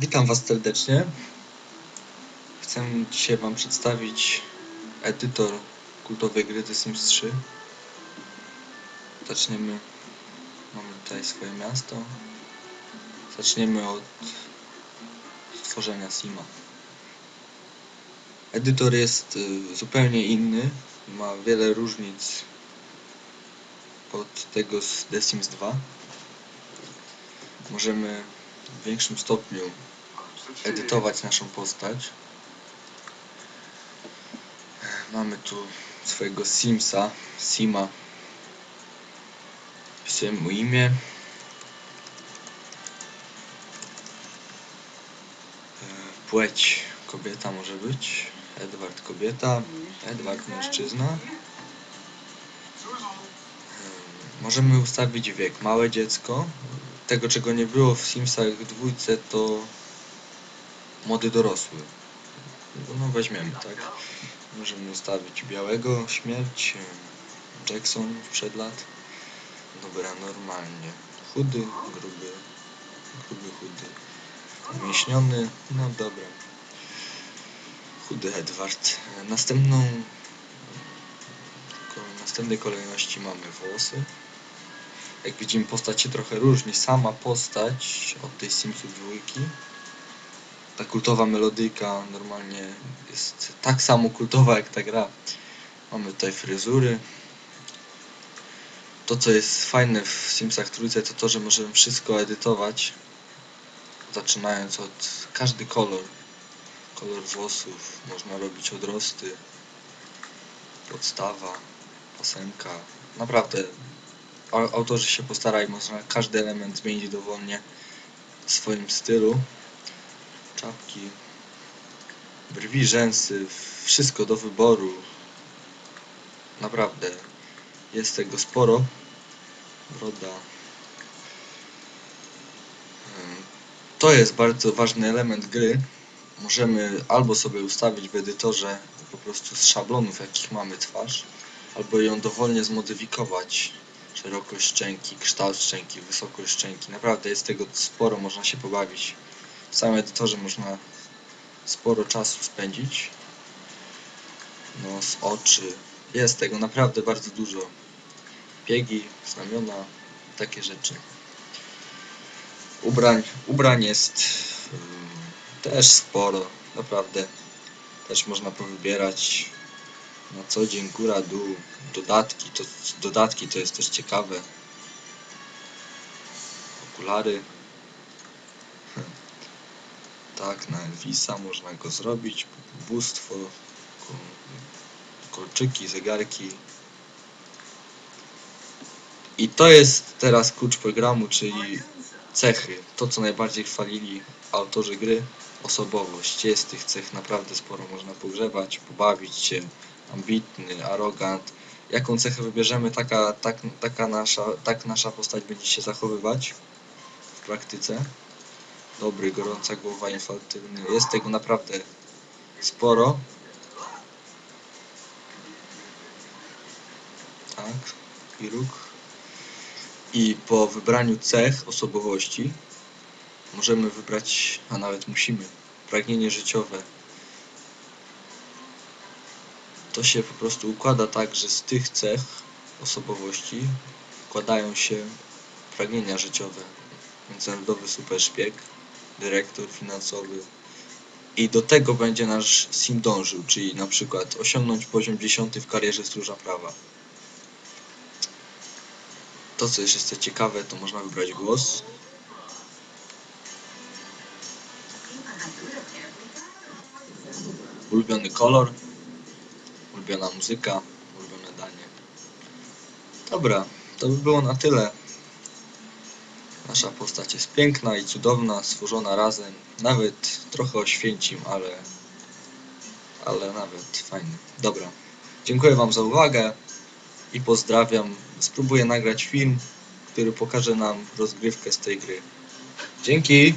Witam Was serdecznie. Chcę dzisiaj Wam przedstawić edytor kultowej gry The Sims 3. Zaczniemy. Mamy tutaj swoje miasto. Zaczniemy od stworzenia Sima. Edytor jest y, zupełnie inny. Ma wiele różnic od tego z The Sims 2. Możemy w większym stopniu edytować naszą postać. E, Mamy tu swojego Simsa, Sima. Wpisujemy mu imię. E, Płeć kobieta może być. Edward kobieta, Edward mężczyzna. E, Możemy ustawić wiek. Małe dziecko. Tego czego nie było w Simsach dwójce to młody dorosły. No weźmiemy, tak? Możemy ustawić białego, śmierć, Jackson przed lat. Dobra, normalnie. Chudy, gruby, gruby, chudy. Umieśniony, no dobra. Chudy Edward. Następną, w następnej kolejności mamy włosy. Jak widzimy postać się trochę różni. Sama postać od tej Simsów dwójki ta kultowa melodyjka normalnie jest tak samo kultowa jak ta gra. Mamy tutaj fryzury. To co jest fajne w Simsach trójce to to, że możemy wszystko edytować. Zaczynając od każdy kolor. Kolor włosów, można robić odrosty, podstawa, pasemka. Naprawdę autorzy się postarali, można każdy element zmienić dowolnie w swoim stylu czapki, brwi, rzęsy, wszystko do wyboru. Naprawdę jest tego sporo. Broda. Em, To jest bardzo ważny element gry. Możemy albo sobie ustawić w edytorze po prostu z szablonów, jakich mamy twarz, albo ją dowolnie zmodyfikować. Szerokość szczęki, kształt szczęki, wysokość szczęki. Naprawdę jest tego sporo, można się pobawić w samym edytorze można sporo czasu spędzić. Nos, oczy. Jest tego naprawdę bardzo dużo. Biegi, znamiona, takie rzeczy. Ubrań, ubrań jest też sporo, naprawdę. Też można powybierać na co dzień góra, dół, dodatki, to, dodatki to jest też ciekawe. Okulary. Tak, na Elvisa można go zrobić, bóstwo, ko- kolczyki, zegarki. I to jest teraz klucz programu, czyli cechy. To, co najbardziej chwalili autorzy gry, osobowość. Jest tych cech naprawdę sporo, można pogrzebać, pobawić się. Ambitny, arogant. Jaką cechę wybierzemy, taka, tak, taka nasza, tak nasza postać będzie się zachowywać w praktyce dobry, gorąca głowa, infantylny. Jest tego naprawdę sporo. Tak, i róg. I po wybraniu cech osobowości możemy wybrać, a nawet musimy, pragnienie życiowe. To się po prostu układa tak, że z tych cech osobowości układają się pragnienia życiowe. Międzynarodowy super szpieg, dyrektor finansowy. I do tego będzie nasz sim dążył, czyli na przykład osiągnąć poziom 10 w karierze stróża prawa. To co jeszcze jest ciekawe, to można wybrać głos. Ulubiony kolor, ulubiona muzyka, ulubione danie. Dobra, to by było na tyle. Nasza postać jest piękna i cudowna, stworzona razem. Nawet trochę oświęcim, ale, ale nawet fajny. Dobra. Dziękuję Wam za uwagę i pozdrawiam. Spróbuję nagrać film, który pokaże nam rozgrywkę z tej gry. Dzięki!